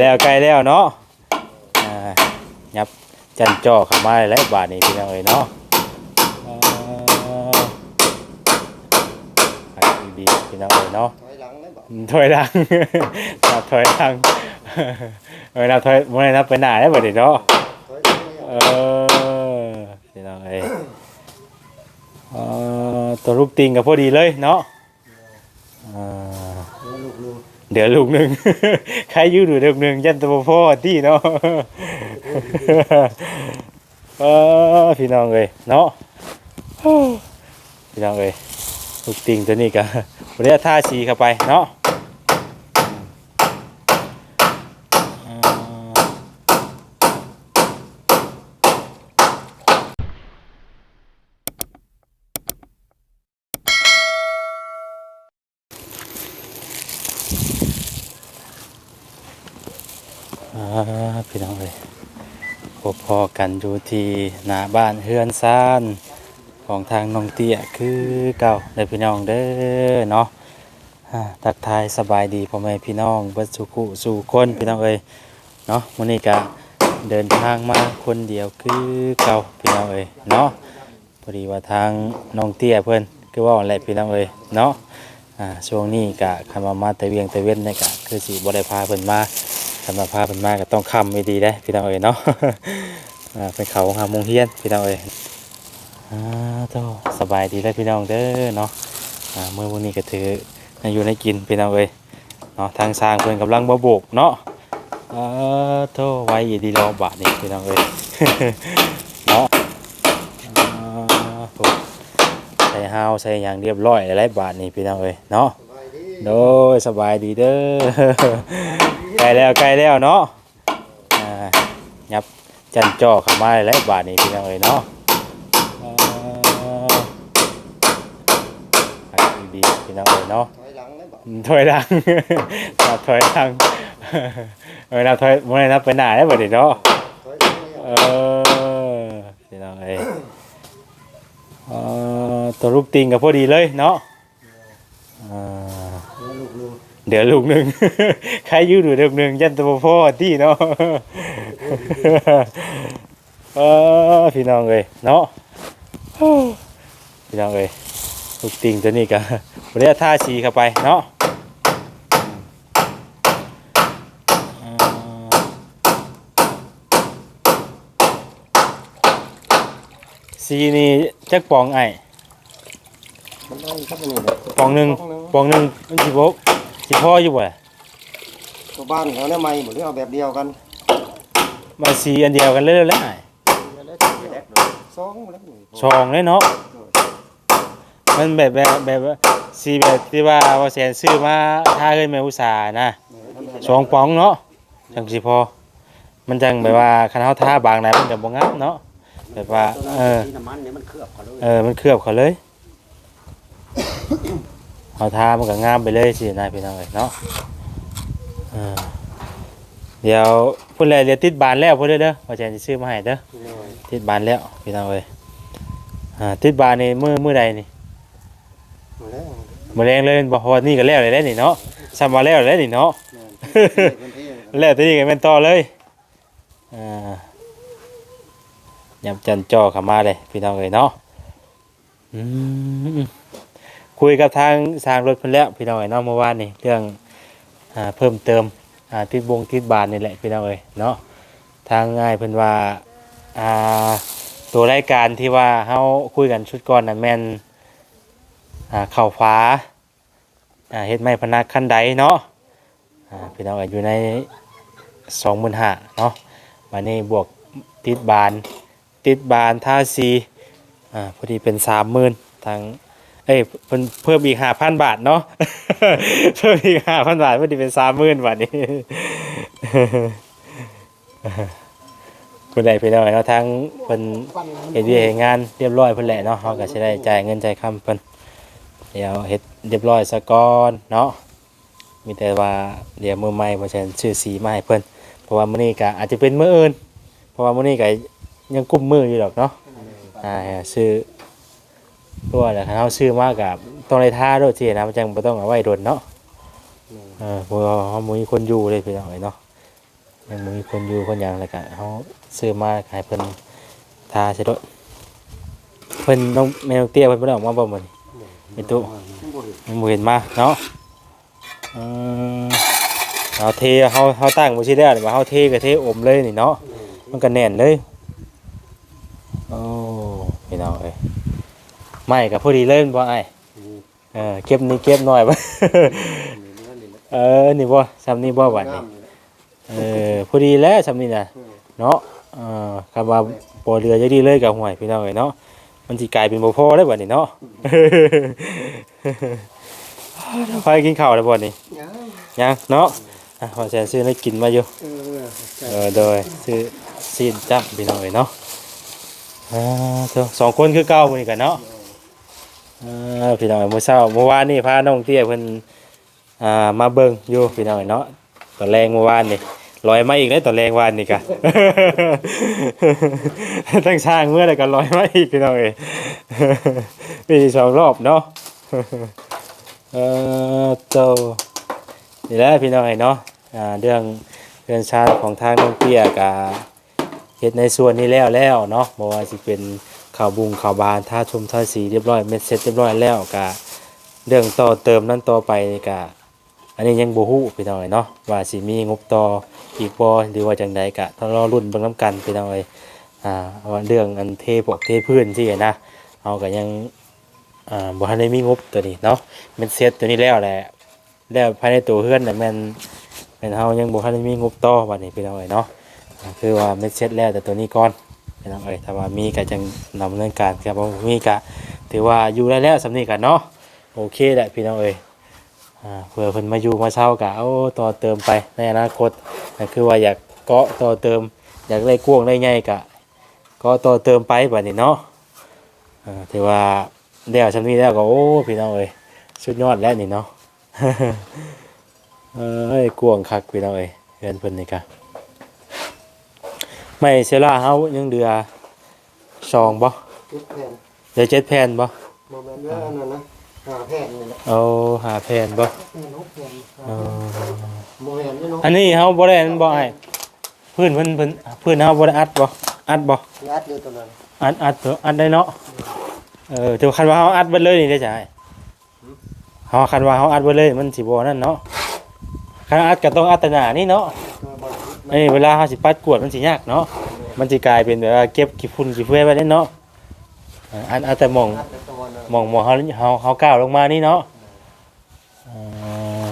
แล้วใกล้แล้วเนาะยับจันจ่อเข้ามาแล้วบาทนี้พี่น้องเอ้ยเนาะอ่าไปดีพี่น้องเอ้ยเนาะถอยหลังได้บ่ถอยหลังนับถอยหลังเออนับถอยบ่ได้นับไปหน้าได้บ่ดิเนาะถอยหลังไม่เออาพี่น้องเอ้ยเออตัวลูกติงกับพอดีเลยเนาะอ่า เดี๋ยวลูกหนึ่งใครอยืดูลูกหนึ่งยันตัวพ่อที่เนาะเออพี่น้องเลยเนาะพี่น้องเลยลูกติงตัวนี้ก็วันนี้ท่าชีเข้าไปเนาะอ่าอ่าพี่น้องเอ้ยพบพ อกันอยู่ที่หน้าบ้านเฮือนซานของทางน้องเตี้ยคือเก่าเด้อพี่น้องเด้อเนาะอ่าทักทายสบายดีพ่อแม่พี่น้องเบิดสุขุสู่คนพี่น้องเอ้ยเนาะมื้อนี้ก็เดินทางมาคนเดียวคือเก่าพี่น้องเอ้ยเนาะพอดีว่าทางน้องเตี้ยเพิ่นคือว่าอะไรพี่น้องเอ้ยเนาะอ่าช่วงนี้ก็คันว่ามาแต่เวียงแต่เว้นนี่ก็คือสิบ่ได้พาเพิ่นมา คันว่าพาเพิ่นมากก็ต้องคำไว้ดีเด้พี่น้องเอ้ยเนาะอ่าไปเขาหามงเฮียนพี่น้องเอ้ยอ่าเจ้าสบายดีแล้วพี่น้องเด้อเนาะเมื่อวันนี้ก็ถืออยู่ในกินพี่น้องเอ้ยเนาะทางสร้างเพิ่อนกำลังบ่โบกเนาะเออโตไว้อีดีรอบาทนี่พี่น้องเอ้ยเนาะใส่ฮาวใส่หยังเรียบร้อยหลายบาทนี่พี่น้องเอ้ยเนาะโดยสบายดีเด้อ ล้แล้วใกล้แล้วเนาะอ่ายับจันจ่อเข้ามาหลายบาทนี่พี่น้องเอ้ยเนาะอ่าไปดีพี่น้องเอ๋ยเนาะถอยหลังได้บ่ถอยหลังนับถอยหลังเออนับถอยได้นับไปหน้าได้บ่ดิเนาะเออพี่น้องเอ๋ยเออตัวลูกติงกับพอดีเลยเนาะอ่า เดี๋ยวลูกหนึ่ง ใครอยืดหรือลูกหนึ่งยันตัวพ่อที่เนาะเออพี่น้องเอ๋ยเนาะพี่น้องเอ้ยลูกติงตัวนี้ก็วันนี้ท่าสีเข้าไปเนาะอ่าสีนี่จักปองไอ้มันได้ครับอันนี้เด้อปองหนึ่งปองหนึ่งมันสิบก สิพ่ออยู่บ่ตัวบ้านเขาเนี่ยใหม่บ่หรือเอาแบบเดียวกันมาสีอันเดียวกันเลยแล้วไอ้สองแล้วนี่ชองเลยเนาะมันแบบแบบแบบว่าสีแบบที่ว่าว่าแสนซื้อมาท่าเคยแม่อุตสาห์นะสองปองเนาะจังสิพอ มันจังแบบว่าคันเฮาท่าบางไหนมันก็บ่งามเนาะแบบว่าเออน้ำมันเนี่ยมันเคลือบเขาเลยเออมันเคลือบเขาเลย เฮาท่ามันก็งามไปเลยสินายพี่น้องเอ้ยเนาะเออเดี๋ยวพุ่นแลเดี๋ยวติดบานแล้วพุ่นเด้อเด้อว่าจะสิซื้อมาให้เด้อติดบานแล้วพี่น้องเอ้ยอ่าติดบานนี่มื้อมื้อใดนี่มาแล้วมื้อแรงเลยบ่เพราะว่านี่ก็แล้วเลยได้นี่เนาะซ้ำว่าแล้วเลยนี่เนาะพื้นที่แล้วตัวนี้ก็เป็นต่อเลยอ่ายำจันจ่อเข้ามาเลยพี่น้องเอ้ยเนาะอืม คุยกับทางสร้างรถเพิ่นแล้วพี่น้องเอ้ยเนาะเมื่อวานนี่เรื่องอ่าเพิ่มเติมอ่าติดวงติดบานนี่แหละพี่น้องเอ้ยเนาะทางง่ายเพิ่นว่าอ่าตัวรายการที่ว่าเฮาคุยกันชุดก่อนน่ะแม่นอ่าเข่าฟ้าอ่าเฮ็ดไม้พนักคันใดเนาะอ่าพี่น้องก็อยู่ในสองหมื่นห้าเนาะวันนี้บวกติดบานติดบานท่าซีอ่าพอดีเป็นสามหมื่นทาง เอ้ยเพิ่นเพิ่มอีกห้าพันบาทเนาะเพิ่มอีกห้าพันบาทพอดีเป็นสามหมื่นบาทนี้คนใดพี่น้องเนาะทางเพิ่นเฮ็ดเวียกเฮ็ดงานเรียบร้อยเพิ่นแหละเนาะเฮาก็สิได้จ่ายเงินจ่ายคำเพิ่นเดี๋ยวเฮ็ดเรียบร้อยซะก่อนเนาะมีแต่ว่าเดี๋ยวมือใหม่เพราะฉะนั้นชื่อสีมาให้เพิ่นเพราะว่ามื้อนี้ก็อาจจะเป็นมื้ออื่นเพราะว่ามื้อนี้ก็ยังกุมมืออยู่ดอกเนาะอ่าซื้อ ตัวแหละคันเฮาซื้อมาก็ต้องได้ท่าด้วยสินะมันจังบ่ต้องเอาไว้โดนเนาะเออเพราะว่าเฮาบ่มีคนอยู่เลยพี่น้องเอ้ยเนาะยังบ่มีคนอยู่คนหยังแล้วก็เฮาซื้อมาให้เพิ่นทาใช่ด้วยเพิ่นน้องแม่น้องเตี้ยเพิ่นบ่ได้ออกมาบ่มื้อนี้ไอ้ตู้ยังบ่เห็นมาเนาะอืมเอาเทเฮาเฮาตั้งบ่สิได้ว่าเฮาเทก็เทอมเลยนี่เนาะมันก็แน่นเลยโอ้พี่น้องเอ้ย ไม่ก็พอดีเลยแม่นบ่ไอ้เออเก็บนี่เก็บหน่อยบ่ เออนี่บ่ซ้ำนี่บ่บัดนี้เออพอดีแล้วซ้ำนี่น่ะเนาะเออคำว่าบ่เรือจะดีเลยกับห่วยพี่น้องเอ้ยเนาะมันสิกลายเป็นบ่พอได้บัดนี้เนาะพากินข้าวแล้วบ่นี่ยังยังเนาะอะพอแซนซื้อให้กินมาอยู่เออเออโดยซื้อซีนจับพี่น้องเอ้ยเนาะอ่าเถอะสองคนคือเก่ามื้อนี้กันเนาะ อ่าพี่น้องเอ้ยมื้อเช้าเมื่อวานนี่พาน้องเตี้ยเพิ่นอ่ามาเบิ่งอยู่พี่น้องเอ้เนาะตอนแรงเมื่อวานนี่ลอยมาอีกแล้วตอนแรงวานนี่กะ ตั้งช่างเมื่อไรก็ลอยมาอีกพี่น้องเอ้ยมีสองรอบเนาะเออโตนี่แหละพี่น้องเอ้ยเนาะอ่าเรื่องเรื่องชาติของทางน้องเตี้ยกะเฮ็ดในส่วนนี้แล้วแล้วเนาะบ่ว่าสิเป็น ข่าวบุงข่าวบานท่าชมท่าสีเรียบร้อยเม็ดเสร็จเรียบร้อยแล้วกะเรื่องต่อเติมนั้นต่อไปกะอันนี้ยังบ่ฮู้พี่น้อยเนาะว่าสิมีงบต่ออีกบ่หรือว่าจังใดกะต้องรอรุ่นเบิ่งนํกันพี่น้อยอ่าว่าเรื่องอันเทพวกเทพื้นที่นะเอาก็ยังอ่าบ่ทันได้มีงบตัวนี้เนาะเมันเซตตัวนี้แล้วแหละแล้วภายในตัวเพื่อนน่ะแมันแมันเฮายังบ่ทันได้มีงบต่อบัดนี้พี่น้อยเนาะคือว่าเมันเซตแล้วแต่ตัวนี้ก่อน พี่น้องเอ้ยถ้าว่ามีก็จังดำเนินการครับบ่มีก็ถือว่าอยู่ได้แล้วสำนี้กันเนาะโอเคแหละพี่น้องเอ้ยอ่าเผื่อเพิ่นมาอยู่มาเช่าก็เอาต่อเติมไปในอนาคตก็คือว่าอยากเกาะต่อเติม อยากได้กว้างได้ใหญ่ก็ก็ต่อเติมไปบัดนี้เนาะอ่าถือว่าเดี๋ยวฉันมีแล้วก็โอ้พี่น้องเอ้ยสุดยอดแล้วนี่เนาะ เอ้ยกวงคักพี่น้องเอ้ยเพื่อนเพิ่นนี่กะ ไม่เซล่าเฮายังเดือสองบ่ทุกแผ่นเดือเจ็ดแผ่นบ่โมเมนต์ว่าอันนั้นนะหาแผ่นนี่แหละเอาหาแผ่นบ่แผ่นหกแผ่นเออโมเมนต์นี่เนาะอันนี้เฮาบ่ได้อันบ่ไอ้พื้นเพิ่นเพิ่นพื้นเฮาบ่ได้อัดบ่อัดบ่ยัดอยู่ตัวนั้นอัดอัดเถอะอัดได้เนาะเออแต่ว่าคันว่าเฮาอัดเบิดเลยนี่ได้จ้ะไอ้เฮาคันว่าเฮาอัดเบิดเลยมันสิบ่นั่นเนาะคันอัดก็ต้องอัดแตหนานี่เนาะก็บอล เอ้ยเวลาเขาสิปัดกวดมันสิยากเนาะมันสิกลายเป็นแบบว่าเก็บขี้ฝุ่นขี้เฟื่อยไว้เล่นเนาะอ่าอันอันแต่หมองยัดในตัวนั้นหมองหมองเขาเขาเขาก้าวลงมานี่เนาะอ่า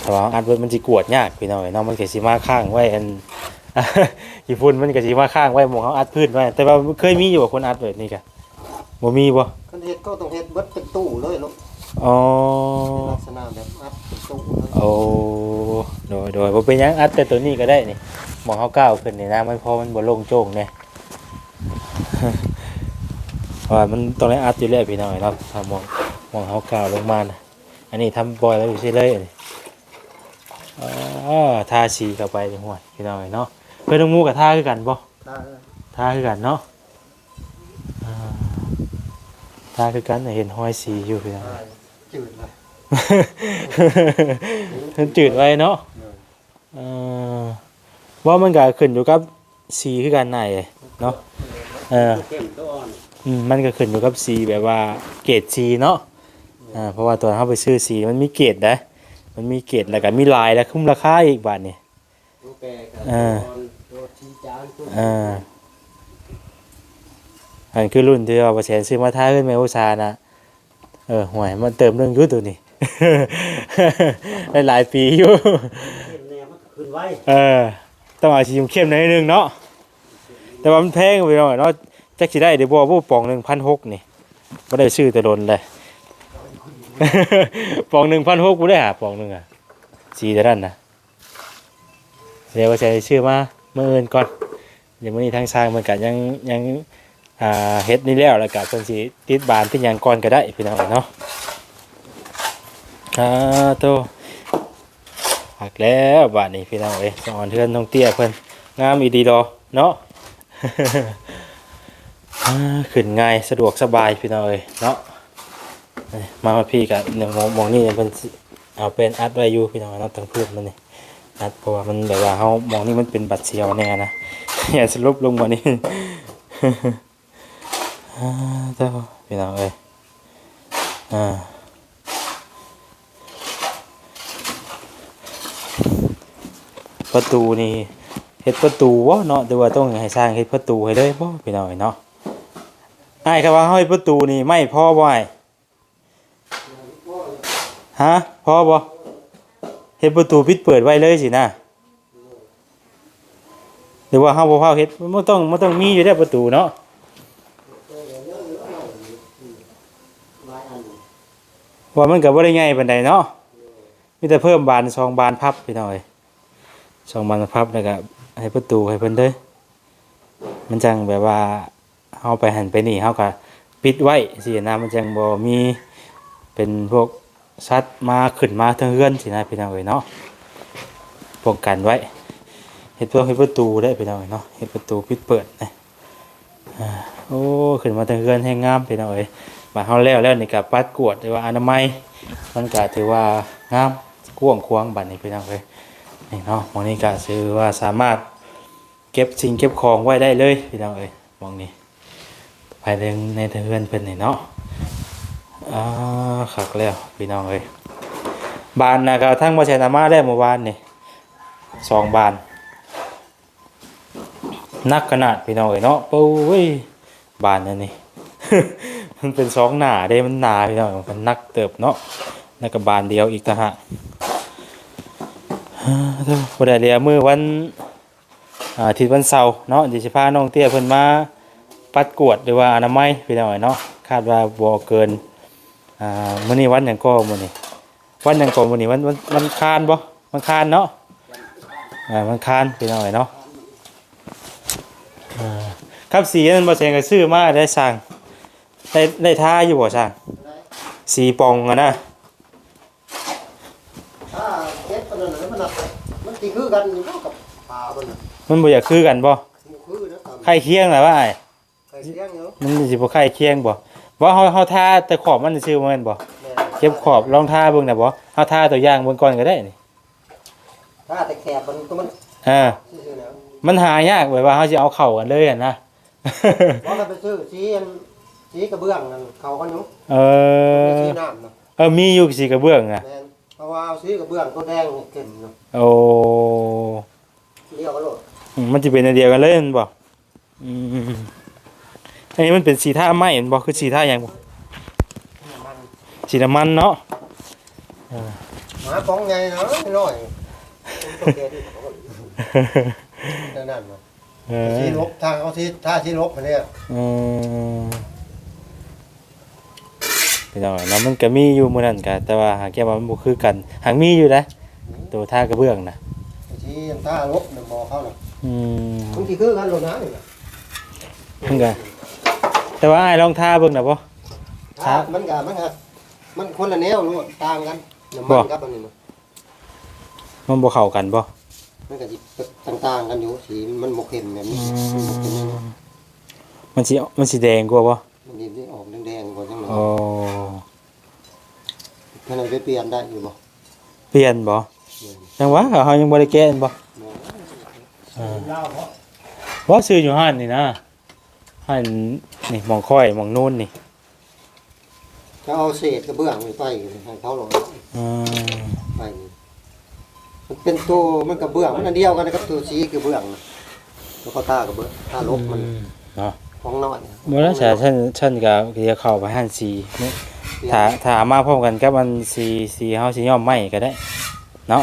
แต่ว่าอันเบิดมันสิกวดยากพี่น้องเอ้ยเนาะมันก็สิมาข้างไว้อัน ขี้ฝุ่นมันก็สิมาข้างไว้หมองเขาอัดพื้นไว้แต่ว่าเคยมีอยู่บ่คนอัดแบบนี้กะบ่มีบ่คันเฮ็ดก็ต้องเฮ็ดเบิดเป็นตู้เลยลูกอ๋อลักษณะแบบอัดเป็นตู้เลยโอ้โด ยโดยบ่เป็นหยังอัดแต่ตัวนี้ก็ได้นี่หมองเขาก้าวขึ้นนี่นะมันพอมันบ่โล่งโจ้งเนี่ย เพราะว่ามันต้องได้อัดอยู่แล้วพี่น้อยเนาะถ้ามองมองเขาก้าวลงมานะอันนี้ทำบอยแล้วอยู่ใช่เลยอันนี้อ๋อทาสีเข้าไปในหัวพี่น้อยเนาะเพื่อนต้องมูกับทาคือกันบ่ ได้ทาคือกันเนาะอ่าทาคือกันน่ะเห็นห้อยสีอยู่พี่น้อยได้จืดเลย มันจืดไว้เนาะ เออว่ามันก็ขึ้นอยู่กับสีคือกันไหนเนาะเออเข้มตัวอ่อนอืมมันก็ขึ้นอยู่กับสีแบบว่าเกรดสีเนาะอ่าเพราะว่าตัวเขาไปซื้อสีมันมีเกรดนะมันมีเกรดแล้วก็มีลายแล้วคุ้มราคาอีกบาทนี่ตัวแปรกับอ่าตัวชี้จานตัวอ่าอันคือรุ่นที่ว่าประเสนซื้อมาท่าขึ้นแมอุตสาห์นะเออห่วยมันเติมเรื่องอยุตัวนี้ได้หลายปีอยู่แนวมัน ขึ้นไว้เออต้องเอาสีเข้มๆหน่อยนึงเนาะแต่ว่ามันแพงไปหน่อยเนาะจักสิได้เดี๋ยวบอกว่าปองหนึ่งพันหกนี่ไม่ได้ซื้อแต่โดนเลย ปองหนึ่งพันหกกูได้หาปองหนึ่งอะสีแต่นั่นนะเดี๋ยวว่าจะชื่อมาเมื่ออื่นก่อนเดี๋ยวมื่อนี้ทางสร้างมันก็ยังยังอ่าเฮ็ดนี่แล้วแล้วก็เพิ่นสิติดบานติดหยังก่อนก็ได้พี่น้องเนาะอ่าโต หักแล้วบาทนี้พี่น้องเอ้ยสอนเทือนน้องเตี้ยเพิ่นงามอีดีดอเนาะขึ้นง่ายสะดวกสบายพี่น้องเอ้ยเนาะมาพี่กับเนี่ยมองมองนี่เพิ่นเอาเป็นอัดไว้อยู่พี่น้องเนาะตั้งเพื้นมันนี่อัดเพราะว่ามันแบบว่าเฮามองนี่มันเป็นบัตรเชียวแน่นะอย่าสรุปลงมานี่เจ้าพี่น้องเอ้ยอ่า ประตูนี่เฮ็ดประตูวะเนาะแต่ว่าต้องให้สร้างเฮ็ดประตูให้เลยบ่พี่น้อยเนาะไอ้ครับว่าเฮาเฮ็ดประตูนี่ไม่พอบ่อ้ฮะพอบ่เฮ็ดประตูปิดเปิดไว้เลยสินะหรือว่าเฮาบ่พาเฮ็ดมันบ่ต้องมันต้องมีอยู่แล้วประตูเนาะว่ามันก็บ่ได้ง่ายปานใดเนาะมีแต่เพิ่มบานสองบานพับไปหน่อย สองบานพับแล้วก็ให้ประตูให้เพิ่นเด้อมันจังแบบว่าเฮาไปหันไปนี่เฮาก็ปิดไว้สินะมันจังบ่มีเป็นพวกสัตว์มาขึ้นมาทางเฮือนสินะพี่น้องเอ้ยเนาะป้องกันไว้เฮ็ดเพื่อให้ประตูได้พี่น้องเอ้ยเนาะเฮ็ดประตูปิดเปิดนะโอ้ขึ้นมาทางเฮือนแห้งงามพี่น้องเอ้ยมาเฮาแล้วแล้วนี่ก็ปัดกวดหรือว่าอนามัยมันก็ถือว่างามกว้างขวางบัดนี้พี่น้องเอ้ย นี่เนาะมองนี้ก็ถือว่าสามารถเก็บสิ่งเก็บของไว้ได้เลยพี่น้องเอ้ยมองนี้ภายในในเรือนเพิ่นนี่เนาะอ่าคักแล้วพี่น้องเอ้ยบานนะก็ทั้งบ่ใช่นามาได้เมื่อวานนี่สองบานนักขนาดพี่น้องเอ้ยเนาะปุ้ยบานนั่นนี่มันเป็นสองหนาเด้มันหนาพี่น้องมันนักเติบเนาะแล้วก็บานเดียวอีกต่างหาก บ่ได้เรียมือวันอาทิตย์วันเสาร์เนาะดี๋ยวสิพาน้องเตี้ยเพิ่นมาปัดกวดหรือว่าอนามัยพี่น้องเนาะคาดว่าบ่เกินอ่ามื้อนี้วันหยังก็มื้อนี้วันหยังก็มื้อนี้วันวันวันคานบ่วันคานเนาะอ่าวันคานพี่น้องเนาะอ่าครับสีนั้นบ่แซงก็ซื้อมาได้สั่งได้ได้ท่าอยู่บ่ช่งสีปองอะนะ ถ้าเฮ็ดปานนั้นน่ะมันน่ะมันสิคือ กันอยู่เนาะกับปลามันน่ะมันบ่อยากคือกันบ่มันคือนะตามไข่เคียงล่ะว่าอ้ายไข่เลี้ยงอยู่มันสิบ่ไข่เคียงบ่ว่าเฮาเฮาท่าแต่ขอบมันซื่อบ่แม่นบ่แม่เก็บขอบลองท่าเบิ่งน่ะบ่เฮาท่าตัวอย่างเบิ่งก่อนก็ได้นี่ถ้าแต่แคบมันก็มันเออซื่อๆนะมันหายากแบบว่าเฮาสิเอาเข้ากันเลยอะนะเพราะมันไปซื้อสีอันสีกระเบื้องนั่นเขาก็อยู่เออสีน้ำน่ะเออมีอยู่สีกระเบื้องอะแม่น เพราะว่าเอาสีกระเบื้องตัวแดงนี่เข้มเนาะโอ้เรียกว่าโลดอืมมันสิเป็นอันเดียวกันเลยแม่นบ่อืมอันนี้มันเป็นสีท่าไม้แม่นบ่คือสีท่าหยังบ่มันสีน้ำมันเนาะหมาของใหญ่เนาะน้อยตัวแกนี่เขาก็นั่นๆเนาะเออที่ลบทางเขาที่ท่าที่ลบมาเนี่ยอืม พี่น้องเนาะมันก็มีอยู่มื้อนั้นก็แต่ว่าหากแค่ว่ามันบ่คือกันหากมีอยู่นะตัวท่ากระเบื้องนะที่ท่าลบเนี่ยบอกเขาน่ะอืมมันที่คือกันโลนะนี่น่ะมันก็แต่ว่าอ้ายลองท่าเบิ่งน่ะบ่ท่ามันก็มันก็มันคนละแนวโลดต่างกันน้ำมันกับอันนี้น่ะมันบ่เข้ากันบ่มันก็สิต่างๆกันอยู่สีมันบ่เข้มแบบนี้มันบ่เข้มแบบนี้มันสิมันสิแดงกว่าบ่มันนี่ ออกแดงๆกว่าจังหน่อยอ๋อท่านเอาไปเปลี่ยนได้อยู่บ่เปลี่ยนบ่จังหวะเฮายังบ่ได้แก้นบ่เล่าเพราะว่าซื้ออยู่ห้านนี่นะห้านนี่หมองค่อยหมองนู่นนี่จะเอาเศษกระเบื้องนี่ไปให้เขาหรอกอืมไปนี่มันเป็นตัวมันกระเบื้องมันอันเดียวกันนะครับตัวสีกระเบื้องน่ะตัวเขาตากระเบื้องตาลบมันเนาะ ของน้อยบ่แล้วฉันฉันฉันก็เดี๋ยวเข้าไปห้านสีนี่ถ้าถ้าเอามาพร้อมกันกับมันสีสีเฮาสิย่อมไหม้ก็ได้ เนาะ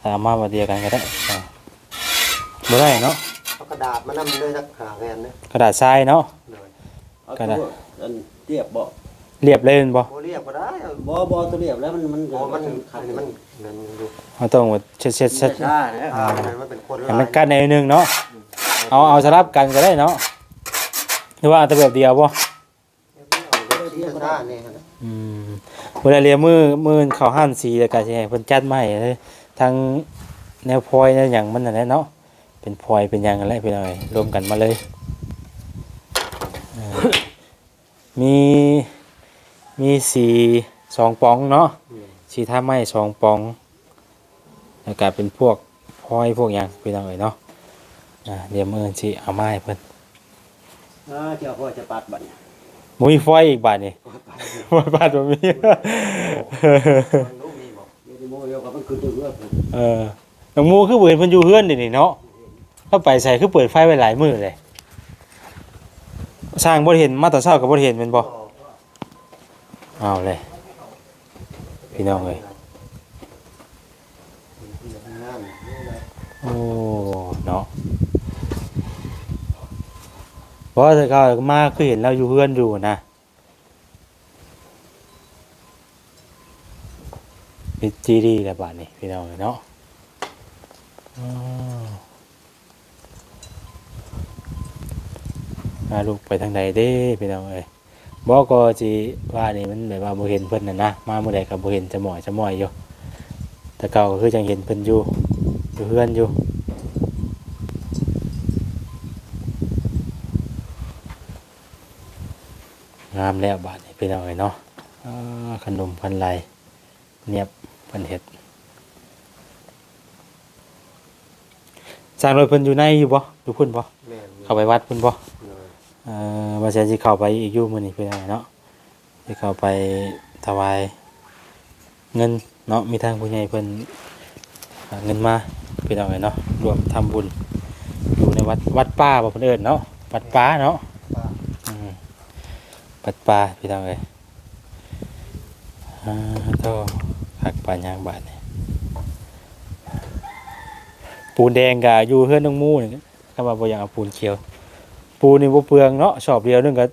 ถ้าเอามาบ่เดียวกันก็ได้อ่าบ่ได้เนาะเอากระดาษมานำเลยสักหาแผ่นนะกระดาษทรายเนาะเอาก็ได้ตัวอันเรียบบ่เรียบเลยแม่นบ่โอเรียกก็ได้เอาบ่บ่ตัวเรียบแล้วมันมันอ๋อมันขัอัดนนี้มันนั่นดูเฮาต้องว่าเช็ดเช็ดเสเช็ดช้านะอ่าอันนั้นมันเป็นคนให้มันกันในอยหนึงเนาะเอาเอาสลับกันก็ได้เนาะห รือว่าเอาแต่แบบเดียวบ่เสียซ่าเนี่ยนะอืมเวลาเรียนมือมือเข้าห้านสีแล้วก็สิให้เพิ่นจัดมาให้เลยทั้งแนวพลอยแนวหยังมันนั่นแหละเนาะเป็นพลอยเป็นหยังกันแหละพี่น้อยรวมกันมาเลยเออมีมีสีสองปองเนาะ สีท่าไม้สองปองแล้วก็เป็นพวกพลอยพวกหยังพี่น้องเอ้ยเนาะอ่าเดี๋ยวมื้อสิเอามาให้เพิ่น อ่าเจ้าพ่อจะปัดบัดเนี่ยบ่มีฟอยอีกบาดนี่บ่บาดบ่มีลูกมีบอกเดี๋ยวนี้โมโยกับมันคือตัวเลือกผมเออน้องหมูคือบ่เห็นเพิ่นอยู่เฮือนนี่นี่เนาะเข้าไปใส่คือเปิดไฟไว้หลายมื้อเลย สร้างบ่ได้เห็นมาตอนเช้าก็บ่ได้เห็นแม่นบ่เอาเลย พี่น้องเอ้ยงานโอ้เนาะ เพราะแต่ก็มาคือเห็นเราอยู่เฮือนอยู่นะมีจีดีแล้วบาดนี้พี่น้องเอ้ยเนาะอ๋อมาลูกไปทางใดเด้พี่น้องเอ้ยบอกก็จีว่านี่มันแบบว่าบ่เห็นเพิ่นน่ะนะมาเมื่อใดก็บ่เห็นจะหมอยจะหมอยอยู่แต่เก่าก็คือจังเห็นเพิ่นอยู่อยู่เฮือนอยู่ งามแล้วบาทนี่พี่น้องเอ้ยเนาะอ่าขนมพันไรเนียบพันเห็ดสร้างรถเพิ่นอยู่ในอยู่บ่อยู่พุ่นบ่แม่นเข้าไปวัดพุ่นบ่เลยเอ่อว่าจะสิเข้าไปอีกอยู่มื้อนี้พี่น้องเอ้ยเนาะสิเข้าไปถวายเงินเนาะมีทางผู้ใหญ่เพิ่นหาเงินมาพี่น้องเอ้ยเนาะรวมทำบุญอยู่ในวัดวัดป่าบ่เพิ่นเอิ้นเนาะวัดป่าเนาะป้าอืม ปัดปลาพี่น้องเลยอ่าโตหักปลายางบาทนี่ปูนแดงกับอยู่เฮือนน้องหมูนี่ก็มาบ่อยากเอาปูนเขียว ปูนนี่บ่เปลืองเนาะชอบเดียวนึงก็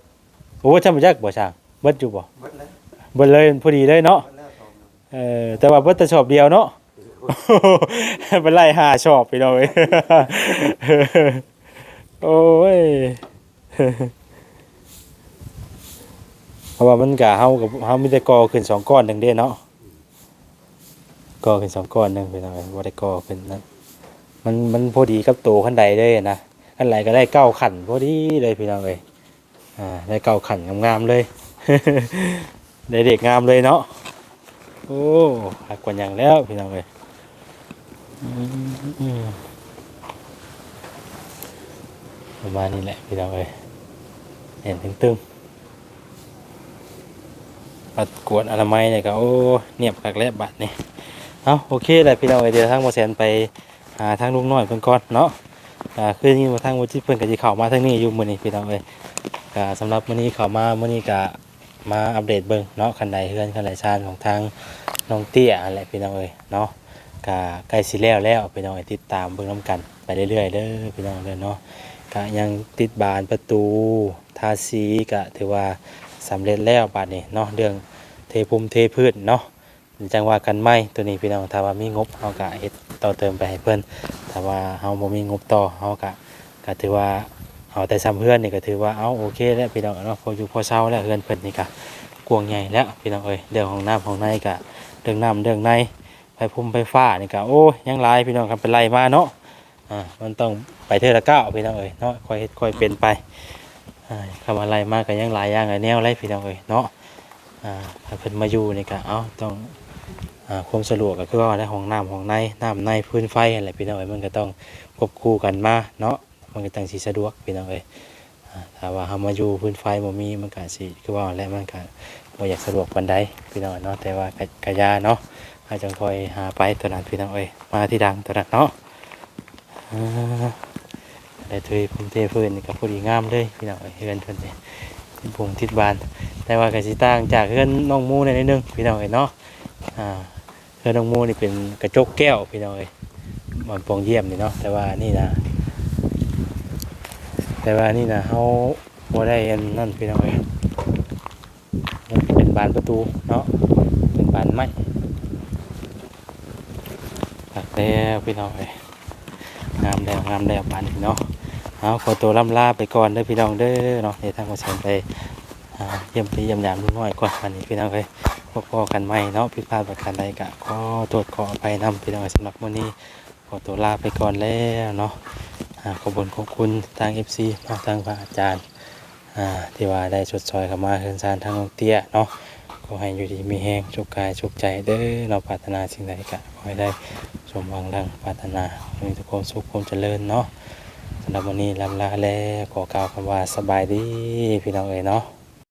โอ้จำบ่จักบ่ช่างเบิดอยู่บ่เบิดแล้วเบิดเลยพอดีเลยเนาะเบิดแล้วสองเออแต่ว่าเบิดแต่ชอบเดียวเนาะเป็นไล่หาชอบพี่น้องเอ้ยโอ้ยเพ ราะว่ามันกะเฮากับเฮามีแต่กอขึ้นสองก้อนหนึ่งเด้เนาะกอขึ้นสองก้อนหนึ่งพี่น้องเอ้ยบ่ได้กอขึ้นนั้นมันมันพอดีกับโตขั้นใดเลยนะขั้นไหนก็ได้เก้าขันพอดีเลยพี่น้องเอ้ยอ่าได้เก้าขันงามๆเลยได้เด็กงามเลยเนาะโอ้หักกว่าอย่างแล้วพี่น้องเอ้ยประมาณนี้แหละพี่น้องเอ้ยเห็นตึงๆ ปัดกวดอนามัยเนี่ยก็โอ้เนียบกักแล้วบัดนี่เอาโอเคแหละพี่น้องเอ้ยเดี๋ยวทางโมเสนไปหาทางลุงน้อยเพิ่นก่อนเนาะอ่าคือนี่มาทางวุฒิเพิ่นก็สิเข้ามาทางนี้อยู่มื้อนี้พี่น้องเอ้ยก็สำหรับมื้อนี้เข้ามามื้อนี้ก็มาอัปเดตเบิ่งเนาะคันใดเฮือนคันใดชานของทางน้องเตี้ยอะไรพี่น้องเอ้ยเนาะกะใกล้สิแล้วแล้วพี่น้องเอ้ยติดตามเบิ่งนํกันไปเรื่อยๆเด้อพี่น้องเด้อเนาะกะยังติดบานประตูทาสีกะถือว่า สำเร็จแล้วบาดนี้เนาะเรื่องเทภูมิเทพื้นเนาะจังว่ากันไหมตัวนี้พี่น้องถ้าว่ามีงบเฮากะเฮ็ดต่อเติมไปให้เพิ่นถ้าว่าเฮาบ่มีงบต่อเฮากะก็ถือว่าเอาแต่ซ้ำเพื่อนนี่ก็ถือว่าเอาโอเคแล้วพี่น้องเนาะพออยู่พอเช้าแล้วเฮือนเพิ่นนี่กะกวงใหญ่แล้วพี่น้องเอ้ยเรื่องของน้ำของในกะเรื่องน้ำเรื่องในไฟพุ่มไฟฟ้านี่กะโอ้ยยังหลายพี่น้องครับเป็นไรมาเนาะอ่ามันต้องไปเทอละเก้าพี่น้องเอ้ยเนาะค่อยเฮ็ดค่อยเป็นไป คำอะไรมากก็ยังหลายอย่างหลายแนวเลยพี่น้องเอ้ยเนาะอ่าถ้าเพิ่นมาอยู่นี่กะเอ้าต้องอ่าความสะดวกก็คือว่าในห้องน้ำห้องในน้ำในพื้นไฟอะไรพี่น้องเอ้ยมันก็ต้องควบคู่กันมาเนาะมันก็ต้องสิสะดวกพี่น้องเอ้ยอ่าถ้าว่าเฮามาอยู่พื้นไฟบ่มีมันก็สิคือว่าแล้วมันก็บ่อยากสะดวกปานใดพี่น้องเนาะแต่ว่ากะยาเนาะอาจังคอยหาไปตัวนั้นพี่น้องเอ้ยมาที่ดังตัวนั้นเนาะ ได้ถุยผมเทพื้นนี่ก็พอดีงามเลยพี่น้องเอ้ยเฮือนเพิ่นนี่ทิศบุงทิศบาน แต่ว่ากะสิต่างจากเฮือนน้องมูในนิดนึงพี่น้องเอ้ยเนาะอ่าเฮือนน้องมูนี่เป็นกระจกแก้วพี่น้องเอ้ยมันปองเยี่ยมนี่เนาะแต่ว่านี่นะแต่ว่านี่นะเฮาบ่ได้อันนั่นพี่น้องเอ้ยเป็นบานประตูเนาะเป็นบานไม้ตักแล้วพี่น้องเลยงามแล้วงามแล้วบานนี้เนาะ เอาขอตัวล่ำลาไปก่อนเด้อพี่น้องเด้อเนาะเดี๋ยวทางมาเชิญไปเยี่ยมพี่เยี่ยมยามลูกน้อยก่อนวันนี้พี่น้องเลยพบกันใหม่เนาะผิดพลาดประการใดกะขอโทษขออภัยนำพี่น้องสำหรับวันนี้ขอตัวลาไปก่อนแล้วเนาะขอบคุณขอบคุณทาง FC เนาะทางพระอาจารย์ที่ว่าได้ชดซอยเข้ามาเฮือนซานทางน้องเตี้ยเนาะขอให้อยู่ดีมีแห้งชุกกายชุกใจเด้อเราปรารถนาสิ่งใดก็ขอให้ได้สมหวังรังปรารถนามีทุกคนสุขความเจริญเนาะ แล้ววันนี้ลำลาแล้วขอกล่าวคำว่าสบายดีพี่น้องเอ๋ยเนาะ